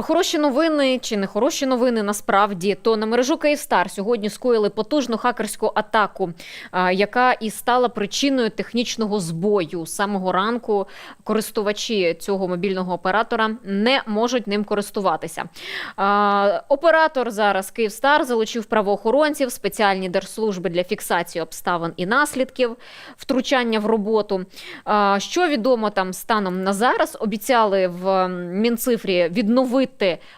Про хороші новини чи не хороші новини насправді то на мережу Київстар сьогодні скоїли потужну хакерську атаку, яка і стала причиною технічного збою. Самого ранку користувачі цього мобільного оператора не можуть ним користуватися. Оператор зараз Київстар залучив правоохоронців, спеціальні держслужби для фіксації обставин і наслідків втручання в роботу. Що відомо там станом на зараз? Обіцяли в Мінцифрі відновити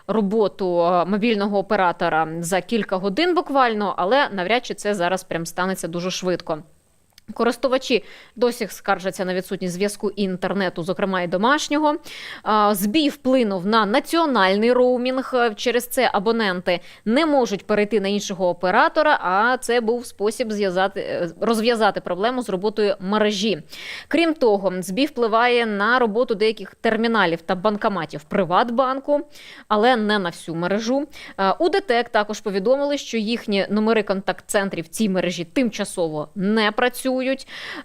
роботу е, мобільного оператора за кілька годин буквально, але навряд чи це зараз прям станеться дуже швидко. Користувачі досі скаржаться на відсутність зв'язку інтернету, зокрема і домашнього. Збій вплинув на національний роумінг. Через це абоненти не можуть перейти на іншого оператора. А це був спосіб зв'язати е, розв'язати проблему з роботою мережі. Крім того, збій впливає на роботу деяких терміналів та банкоматів Приватбанку, але не на всю мережу. У ДТЕК також повідомили, що їхні номери контакт-центрів в цій мережі тимчасово не працюють.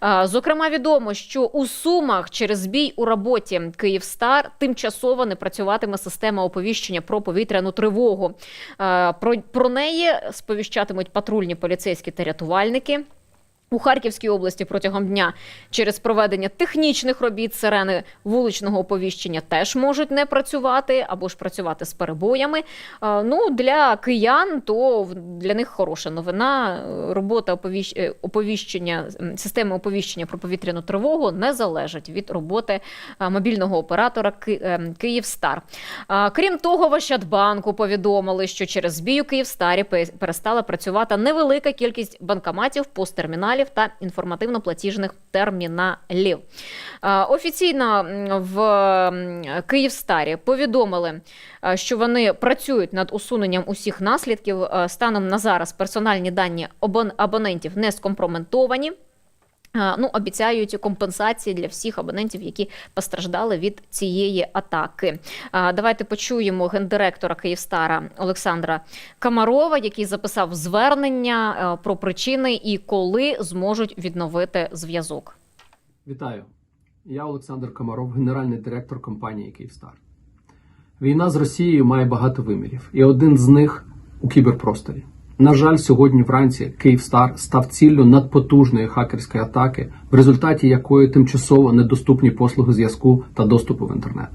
Е, Зокрема, відомо, що у Сумах через збій у роботі Київстар тимчасово не працюватиме система оповіщення про повітряну тривогу. Про, про неї сповіщатимуть патрульні поліцейські та рятувальники. У Харківській області протягом дня через проведення технічних робіт сирени вуличного оповіщення теж можуть не працювати або ж працювати з перебоями. Ну для киян то для них хороша новина. Робота е, оповіщення системи оповіщення про повітряну тривогу не залежить від роботи мобільного оператора е, Київстар. Крім того, в Ощадбанку повідомили, що через збій Київстарі перестала працювати невелика кількість банкоматів, посттерміналів та інформативно-платіжних терміналів. Офіційно в Київстарі повідомили, що вони працюють над усуненням усіх наслідків. Станом на зараз персональні дані абон- абонентів не скомпроментовані. Ну, обіцяють компенсації для всіх абонентів, які постраждали від цієї атаки. Давайте почуємо гендиректора Київстара Олександра Камарова, який записав звернення про причини і коли зможуть відновити зв'язок. Вітаю! Я Олександр Комаров, генеральний директор компанії Київстар. Війна з Росією має багато вимірів, і один з них у кіберпросторі. На жаль, сьогодні вранці Київстар став ціллю надпотужної хакерської атаки, в результаті якої тимчасово недоступні послуги зв'язку та доступу в інтернет.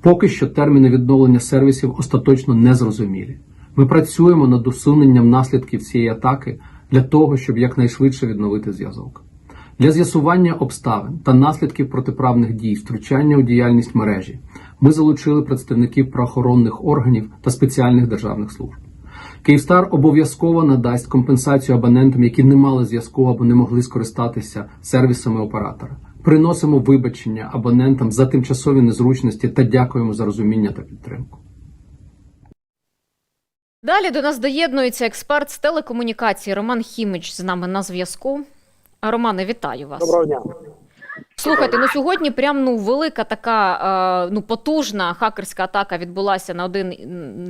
Поки що терміни відновлення сервісів остаточно не зрозумілі. Ми працюємо над усуненням наслідків цієї атаки для того, щоб якнайшвидше відновити зв'язок. Для з'ясування обставин та наслідків протиправних дій, втручання у діяльність мережі, ми залучили представників правоохоронних органів та спеціальних державних служб. Київстар обов'язково надасть компенсацію абонентам, які не мали зв'язку або не могли скористатися сервісами оператора. Приносимо вибачення абонентам за тимчасові незручності та дякуємо за розуміння та підтримку. Далі до нас доєднується експерт з телекомунікації Роман Хімич з нами на зв'язку. Романе, вітаю вас. Доброго дня. Слухайте, ну сьогодні прям ну велика така е, ну потужна хакерська атака відбулася на один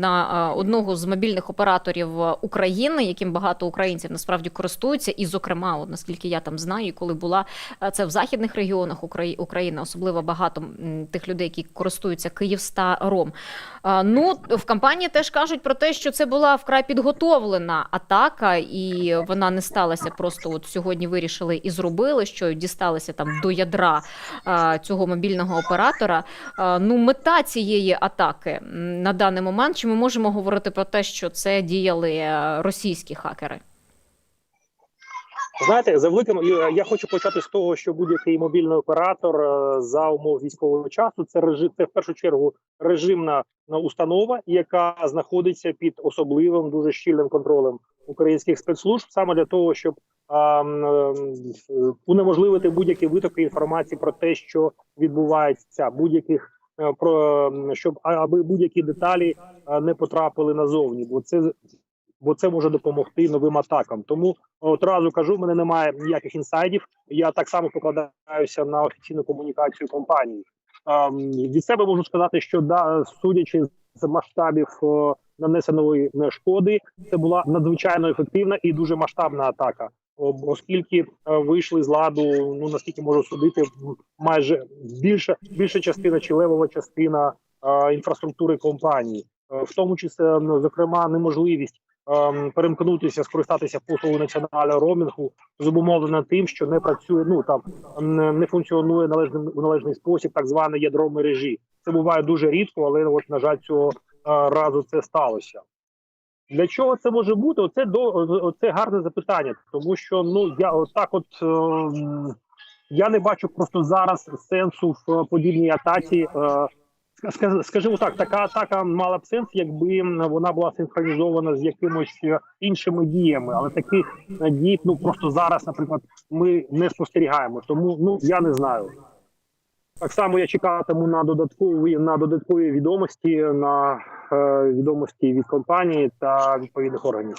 на е, одного з мобільних операторів України, яким багато українців насправді користуються. І, зокрема, от наскільки я там знаю, коли була е, це в західних регіонах України, особливо багато тих людей, які користуються Київстаром. Ну в компанії теж кажуть про те, що це була вкрай підготовлена атака, і вона не сталася просто от сьогодні. Вирішили і зробили, що дісталися там до ядра цього мобільного оператора. Ну, мета цієї атаки на даний момент, чи ми можемо говорити про те, що це діяли е, російські хакери? Знаєте, за великим я- хочу почати з того, що будь-який мобільний оператор е, за умов військового часу це режим, це в першу чергу режимна е, установа, яка знаходиться під особливим дуже щільним контролем українських спецслужб, саме для того, щоб а, е, унеможливити будь-які витоки інформації про те, що відбувається, будь-яких про щоб аби будь-які деталі не потрапили назовні, бо це бо це може допомогти новим атакам. Тому одразу кажу, в мене немає ніяких інсайдів. Я так само покладаюся на офіційну комунікацію компанії. Ем, від себе можу сказати, що да, судячи з масштабів е, нанесеної е, шкоди, це була надзвичайно ефективна і дуже масштабна атака. Оскільки е, вийшли з ладу, ну наскільки можу судити, майже більша більша частина чи левова частина е, інфраструктури компанії, Е, в тому числі, зокрема, неможливість ем, перемкнутися, скористатися послугою національного роумінгу зумовлена тим, що не працює, ну там не, функціонує належним у належний спосіб, так зване ядро мережі. Це буває дуже рідко, але от на жаль, цього е, разу це сталося. Для чого це може бути? Оце до оце гарне запитання, тому що ну я отак, от ем, я не бачу просто зараз сенсу в е, подібній атаці. Е, скажімо так, така атака мала б сенс, якби вона була синхронізована з якимось е, іншими діями, але таких е, дій ну просто зараз, наприклад, ми не спостерігаємо. Тому ну я не знаю. Так само я чекатиму на додаткові на додаткові відомості на е, відомості від компанії та відповідних органів.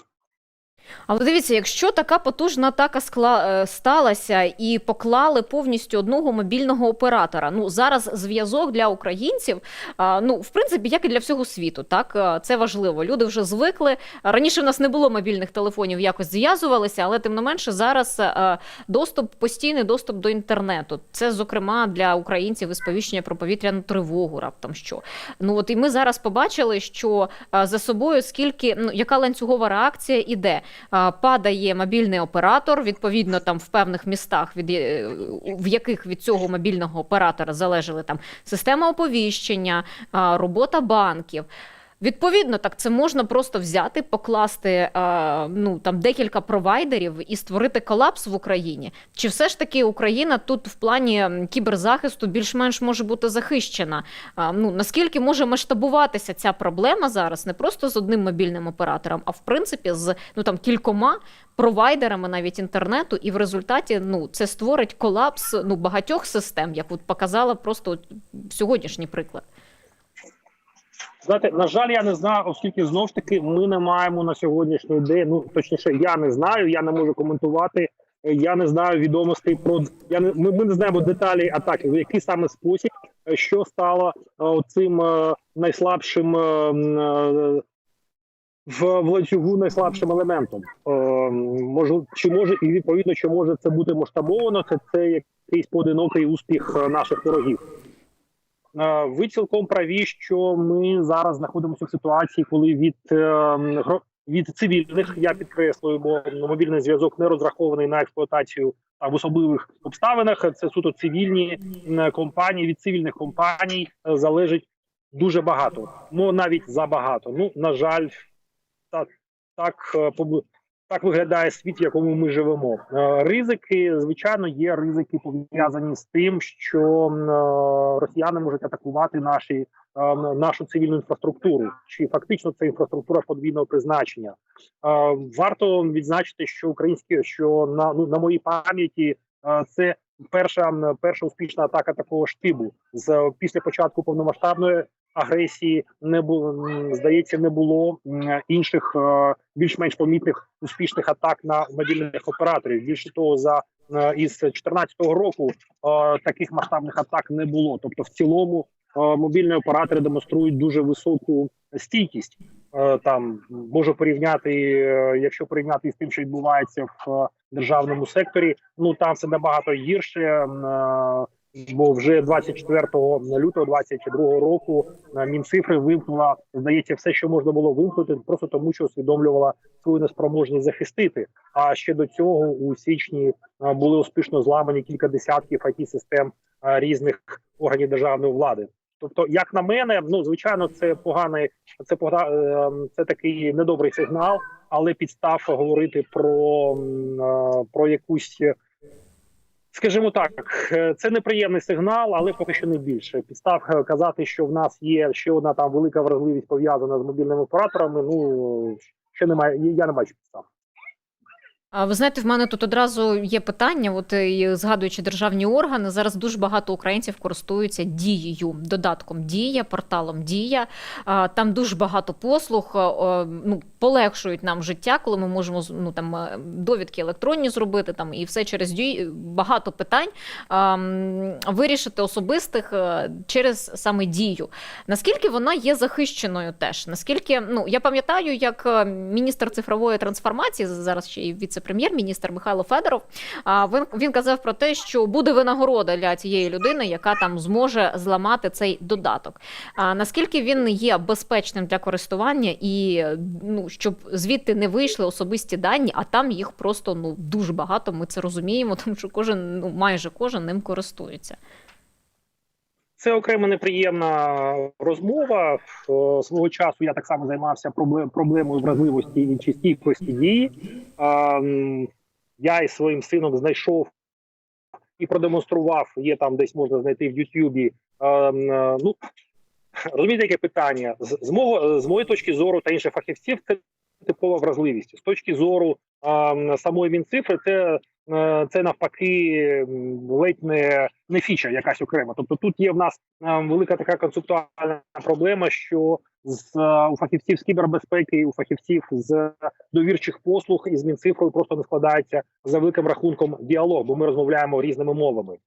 Але дивіться, якщо така потужна атака скла... е, сталася і поклали повністю одного мобільного оператора. Ну зараз зв'язок для українців, ну в принципі, як і для всього світу, так це важливо. Люди вже звикли. Раніше в нас не було мобільних телефонів, якось зв'язувалися, але тим не менше зараз е, доступ, постійний доступ до інтернету. Це зокрема для українців і сповіщення про повітряну тривогу. Раптом що ну от і ми зараз побачили, що за собою скільки ну яка ланцюгова реакція іде. Падає мобільний оператор. Відповідно, там в певних містах, від е, в яких від цього мобільного оператора залежали там система оповіщення, робота банків. Відповідно, так це можна просто взяти, покласти ну там декілька провайдерів і створити колапс в Україні. Чи все ж таки Україна тут в плані кіберзахисту більш-менш може бути захищена? Ну наскільки може масштабуватися ця проблема зараз не просто з одним мобільним оператором, а в принципі з ну там кількома провайдерами навіть інтернету, і в результаті ну це створить колапс ну багатьох систем, як от показала просто сьогоднішній приклад. Знаєте, на жаль, я не знаю, оскільки знов ж таки ми не маємо на сьогоднішній день. Ну точніше, я не знаю, я не можу коментувати. е, Я не знаю відомостей про я не ми, ми не знаємо деталі атаки, в який саме спосіб, е, що стало е, цим найслабшим в, в ланцюгу найслабшим елементом. Може, чи може і відповідно, чи може це бути масштабовано? Це це якийсь поодинокий успіх наших ворогів. Е, Ви цілком праві, що ми зараз знаходимося в ситуації, коли від е, від цивільних я підкреслюю, бо мобільний зв'язок не розрахований на експлуатацію а в особливих обставинах. Це суто цивільні компанії. Від цивільних компаній е, залежить дуже багато, ну навіть забагато. Ну на жаль, так так е, так виглядає світ, в якому ми живемо. Е, Ризики, звичайно, є ризики пов'язані з тим, що е, росіяни можуть атакувати наші е, нашу цивільну інфраструктуру, чи фактично це інфраструктура подвійного призначення. Варто відзначити, що українські, що на ну на моїй пам'яті це перша перша успішна атака такого ж типу з після початку повномасштабної агресії не було здається, не було інших е, більш-менш помітних успішних атак на мобільних операторів. Більше того, за е, із 2014 року е, таких масштабних атак не було. Тобто, в цілому мобільні оператори демонструють дуже високу стійкість. Там можу порівняти, якщо порівняти з тим, що відбувається в державному секторі, ну там все набагато гірше. Бо вже 24 лютого 22 року е, Мінцифри вимкнула, здається, все, що можна було вимкнути, просто тому, що усвідомлювала свою неспроможність захистити. А ще до цього у січні е, були успішно зламані кілька десятків it систем е, різних органів державної влади. Тобто, як на мене, ну звичайно, це поганий, це це такий недобрий сигнал, але підстав говорити про, про якусь. Скажімо так, е, це неприємний сигнал, але поки що не більше. Підстав е, казати, що в нас є ще одна там велика вразливість пов'язана з мобільними операторами. Ну ще немає. Я не бачу підстав. Ви знаєте, в мене тут одразу є питання. От е, і згадуючи державні органи, зараз дуже багато українців користуються дією, додатком Дія, порталом Дія. Там дуже багато послуг, е, ну полегшують нам життя, коли ми можемо ну там е, довідки електронні зробити, там і все через дію. Багато питань вирішити особистих через саме дію. Наскільки вона є захищеною теж? Наскільки ну я пам'ятаю, як міністр цифрової трансформації зараз ще і віце віце-прем'єр-міністр Михайло Федоров. Він, він казав про те, що буде винагорода для цієї людини, яка там зможе зламати цей додаток. Наскільки він є безпечним для користування, і ну щоб звідти не вийшли особисті дані, а там їх просто ну дуже багато. Ми це розуміємо, тому що кожен, ну майже кожен ним користується. Це окремо неприємна розмова. Е, Свого часу я так само займався проблем- проблемою вразливості і чи стійкості дії. Я із своїм сином знайшов і продемонстрував. Є там десь можна знайти в Ютубі. Ну розумієте, яке питання з, мого з моєї точки зору та інших фахівців. Це типова вразливість з точки зору самої Мінцифри. Це е, це навпаки ледь не, не фіча якась окрема. Тобто тут є в нас е, велика така концептуальна проблема, що з е, у фахівців з кібербезпеки, у фахівців з довірчих послуг із Мінцифрою просто не складається за великим рахунком діалог, бо ми розмовляємо різними мовами.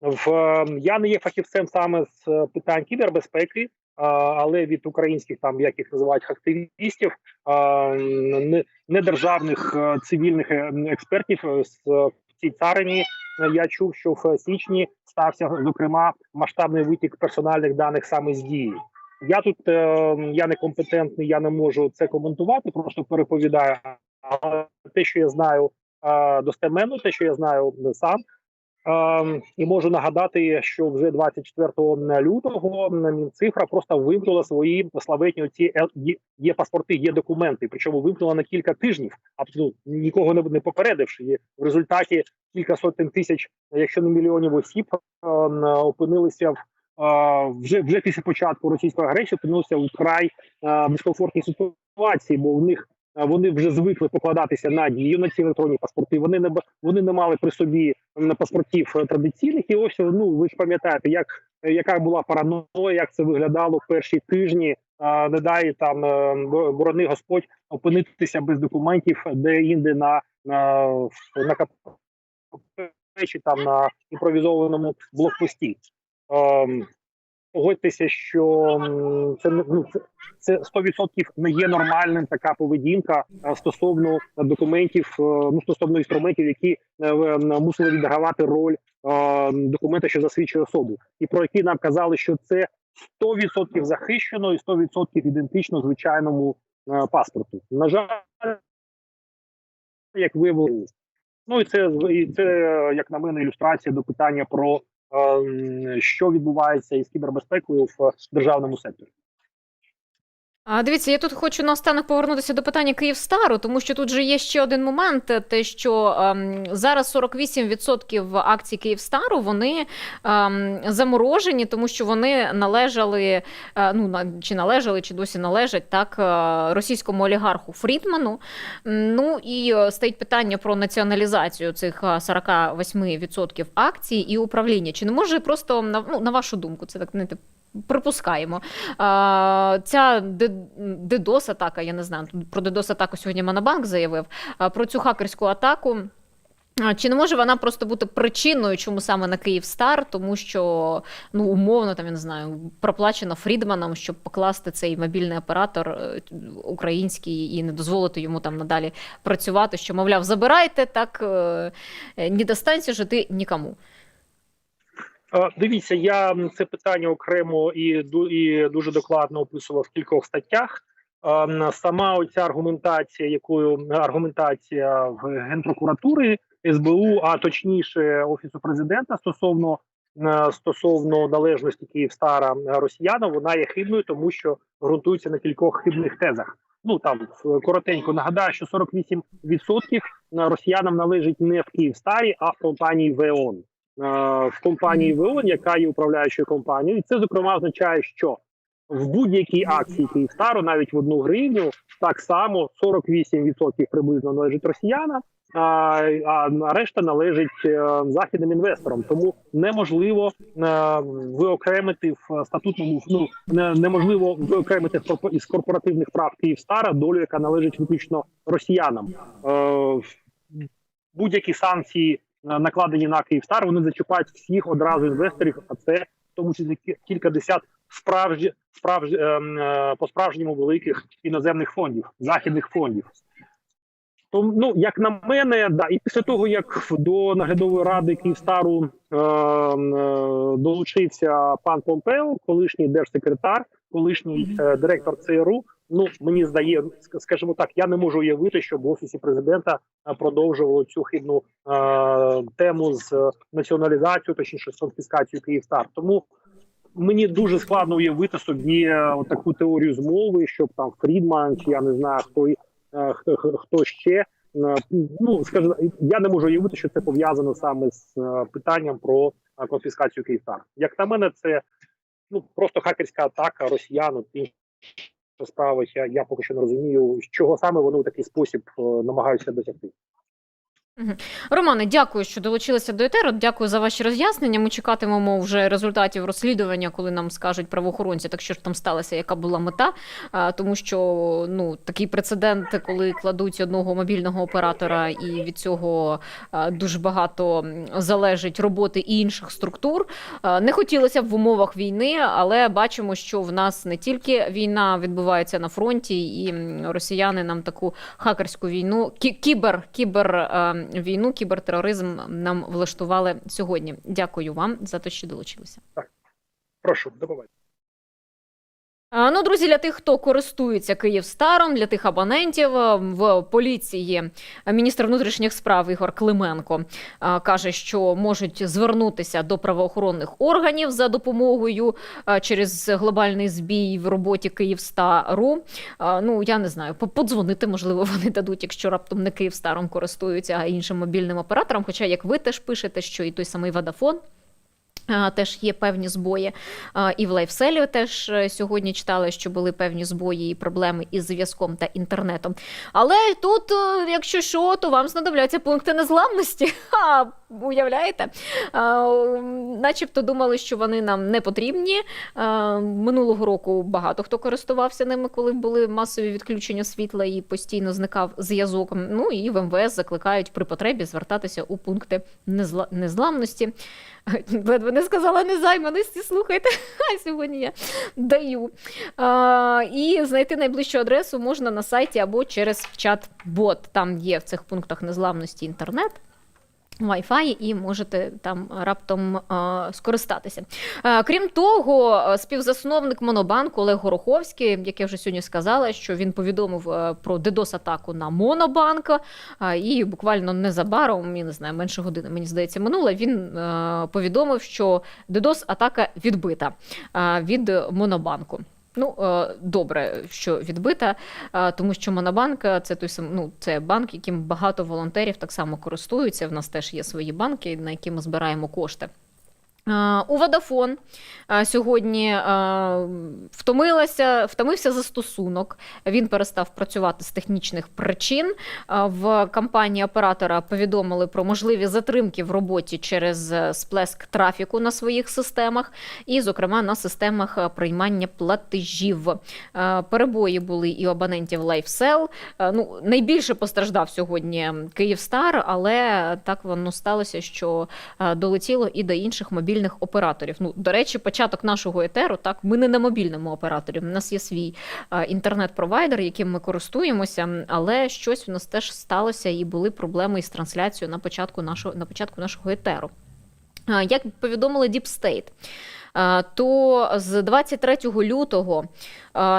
В е, я не є фахівцем саме з е, питань кібербезпеки, але від українських там як їх називають активістів, не, недержавних е, цивільних е, експертів е, з цій царині. Я чув, що в січні стався зокрема масштабний витік персональних даних саме з дії. Я тут я некомпетентний, я не можу це коментувати, просто переповідаю. Але те, що я знаю достеменно, те, що я знаю сам. І можу нагадати, що вже 24 лютого Мінцифра просто вимкнула свої славетні ці є, паспорти, є документи. Причому вимкнула на кілька тижнів, абсолютно нікого не, попередивши. І в результаті кілька сотень тисяч, якщо не мільйонів осіб, опинилися в вже вже після початку російської агресії, опинилися в край дискомфортній ситуації, бо в них вони вже звикли покладатися на дію на ці електронні паспорти. Вони не вони не мали при собі на паспортів е, традиційних. І ось ну ви ж пам'ятаєте, як е, яка була параноя, як це виглядало в перші тижні. Не дай там е, борони Господь опинитися без документів, де інде на на, на КПП чи там на імпровізованому блокпості. Погодьтеся, що ну, це, це 100% не є нормальним така поведінка е, стосовно документів, е, ну стосовно інструментів, які е, мусили відгравати роль документа, що засвідчує особу, і про які нам казали, що це 100% захищено і 100% ідентично звичайному паспорту. На жаль, як виявилось, ну і це і це, як на мене, ілюстрація до питання про що відбувається із кібербезпекою в державному секторі. А дивіться, я тут хочу наостанок повернутися до питання Київстару, тому що тут же є ще один момент: те, що ем, зараз 48% акцій Київстару вони ем, заморожені, тому що вони належали, е, ну на чи належали, чи досі належать так е, російському олігарху Фрідману. Ну і е, стоїть питання про націоналізацію цих е, 48% акцій і управління. Чи не може просто на, ну, на вашу думку, це так не припускаємо. А, ця ддос атака я не знаю, про ддос атаку сьогодні Монобанк заявив, про цю хакерську атаку. Чи не може вона просто бути причиною, чому саме на Київстар, тому що ну умовно там я не знаю, проплачено Фрідманом, щоб покласти цей мобільний оператор е, український і не дозволити йому там надалі працювати, що мовляв, забирайте так, е, не достанься жити нікому. Е, Дивіться, я це питання окремо і і дуже докладно описував в кількох статтях. Е, Сама оця аргументація, якою аргументація в генпрокуратури СБУ, а точніше офісу президента стосовно стосовно належності Київстара росіянам, вона є хибною, тому що ґрунтується на кількох хибних тезах. Ну там коротенько нагадаю, що 48% росіянам належить не в Київстарі, а в компанії ВЕОН. Е, в компанії ВЕОН, яка є управляючою компанією, і це зокрема означає, що в будь-якій акції Київстару, навіть в одну гривню, так само 48% приблизно належить росіянам, а, а решта належить е, західним інвесторам. Тому неможливо е, виокремити в статутному ну не, неможливо виокремити з із корпоративних прав Київстара долю, яка належить виключно росіянам. Будь-які санкції накладені на Київстар, вони зачіпають всіх одразу інвесторів, а це в тому числі кі- кілька десят справжні справжні е, по справжньому великих іноземних фондів, західних фондів. То, ну, як на мене, да, і після того, як до наглядової ради Київстару е, е, долучився пан Помпео, колишній держсекретар, колишній е, директор ЦРУ. Ну мені здає, ск- скажімо так, я не можу уявити, щоб в офісі президента е, продовжувало цю хибну е, тему з е, націоналізацією, точніше з конфіскацією Київстар. Тому мені дуже складно уявити собі е, таку теорію змови, щоб там Фрідман чи я не знаю хто хто, хто- ще. Ну скажімо, я не можу уявити, що це пов'язано саме з питанням про конфіскацію Київстар. Як на мене, це ну просто хакерська атака росіян. от справа. Я, я поки що не розумію, чого саме вони у такий спосіб е, намагаються досягти. Романе, дякую, що долучилися до етеру. Дякую за ваші роз'яснення. Ми чекатимемо вже результатів розслідування, коли нам скажуть правоохоронці, так що ж там сталося, яка була мета. Тому що ну такий прецедент, коли кладуть одного мобільного оператора, і від цього дуже багато залежить роботи і інших структур. Не хотілося б в умовах війни, але бачимо, що в нас не тільки війна відбувається на фронті, і росіяни нам таку хакерську війну, кі- кібер, кібер е, війну, кібертероризм нам влаштували сьогодні. Дякую вам за те, що долучилися. Так, Прошу, до побачення. Ну, друзі, для тих, хто користується Київстаром, для тих абонентів е, в поліції міністр внутрішніх справ Ігор Клименко е, каже, що можуть звернутися до правоохоронних органів за допомогою е, через глобальний збій в роботі Київстару. Ну, я не знаю, по- подзвонити, можливо, вони дадуть, якщо раптом не Київстаром користуються, а іншим мобільним оператором. Хоча, як ви теж пишете, що і той самий Водафон. А, Теж є певні збої. І в лайфселі теж е, сьогодні читали, що були певні збої і проблеми із зв'язком та інтернетом. Але тут, е, якщо що, то вам знадобляться пункти незламності. Ха, уявляєте? А, Начебто думали, що вони нам не потрібні. А, Минулого року багато хто користувався ними, коли були масові відключення світла і постійно зникав зв'язок. Ну і в МВС закликають при потребі звертатися у пункти незла- незламності. Ледве не сказала незайманості, слухайте. А сьогодні я даю. А, і знайти найближчу адресу можна на сайті або через чат-бот. Там є в цих пунктах незламності інтернет. Wi-Fi і можете там раптом а, скористатися. А, крім того, співзасновник Монобанку Олег Гороховський, як я вже сьогодні сказала, що він повідомив про DDoS-атаку на Монобанк, а, і буквально незабаром, я не знаю, менше години, мені здається, минуло, він а, повідомив, що DDoS-атака відбита а, від Монобанку. Ну, е, добре, що відбита, е, тому що Монобанк е, це той сам, ну, це банк, яким багато волонтерів так само користуються. В нас теж є свої банки, на які ми збираємо кошти. У Водафон сьогодні втомилася, втомився застосунок. Він перестав працювати з технічних причин. В компанії оператора повідомили про можливі затримки в роботі через е, сплеск трафіку на своїх системах, і, зокрема, на системах е, приймання платежів. Перебої були і абонентів LifeSell. Ну, найбільше постраждав сьогодні Київстар, але так воно сталося, що е, долетіло і до інших мобільних операторів. Ну, до речі, початок нашого етеру, так, ми не на мобільному операторі. У нас є свій е, інтернет-провайдер, яким ми користуємося, але щось у нас теж сталося і були проблеми із трансляцією на початку нашого, на початку нашого етеру. Е, Як повідомили Deep State, е, то з 23 лютого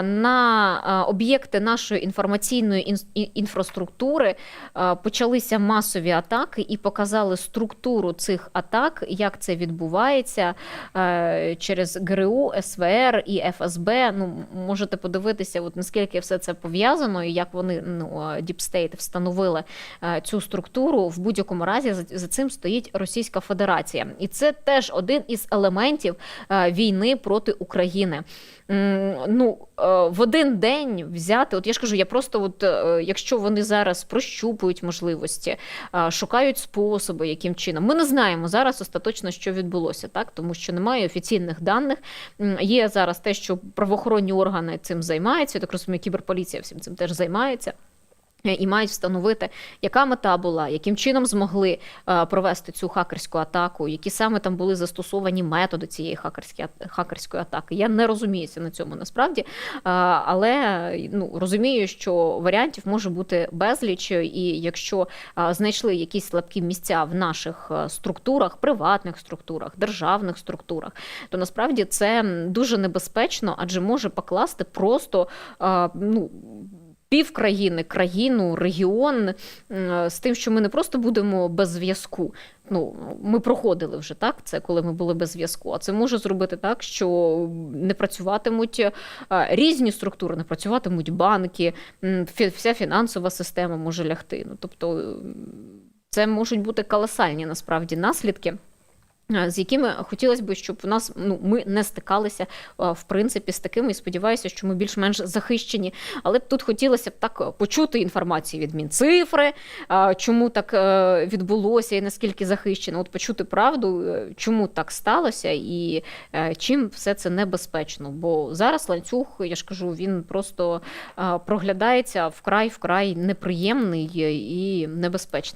на е, об'єкти нашої інформаційної інфраструктури е, почалися масові атаки і показали структуру цих атак, як це відбувається е, через ГРУ, СВР і ФСБ. Ну, можете подивитися, от наскільки все це пов'язано, і як вони ну, е, State встановили е, цю структуру. В будь-якому разі за, цим стоїть Російська Федерація, і це теж один із елементів е, війни проти України. Ну, е, в один день взяти, от я ж кажу, я просто, от е, якщо вони зараз прощупують можливості, е, шукають способи, яким чином. Ми не знаємо зараз остаточно, що відбулося, так тому що немає офіційних даних. Є зараз те, що правоохоронні органи цим займаються. Я так розумію, кіберполіція всім цим теж займається. Е, І мають встановити, яка мета була, яким чином змогли е, провести цю хакерську атаку, які саме там були застосовані методи цієї хакерської хакерської атаки. Я не розуміюся на цьому насправді, е, але ну розумію, що варіантів може бути безліч, і якщо знайшли якісь слабкі місця в наших структурах, приватних структурах, державних структурах, то насправді це дуже небезпечно, адже може покласти просто ну. Пів країни, країну, регіон з тим, що ми не просто будемо без зв'язку. Ну, ми проходили вже так. Це коли ми були без зв'язку. А це може зробити так, що не працюватимуть е, різні структури, не працюватимуть банки, вся фінансова система може лягти. Ну тобто, це можуть бути колосальні насправді наслідки. Е, З якими хотілося б, щоб у нас ну ми не стикалися е, в принципі з такими, і сподіваюся, що ми більш-менш захищені. Але тут хотілося б так почути інформацію від Мінцифри, е, чому так відбулося і наскільки захищено. От почути правду, чому так сталося, і чим все це небезпечно. Бо зараз ланцюг, я ж кажу, він просто проглядається вкрай вкрай неприємний і небезпечний.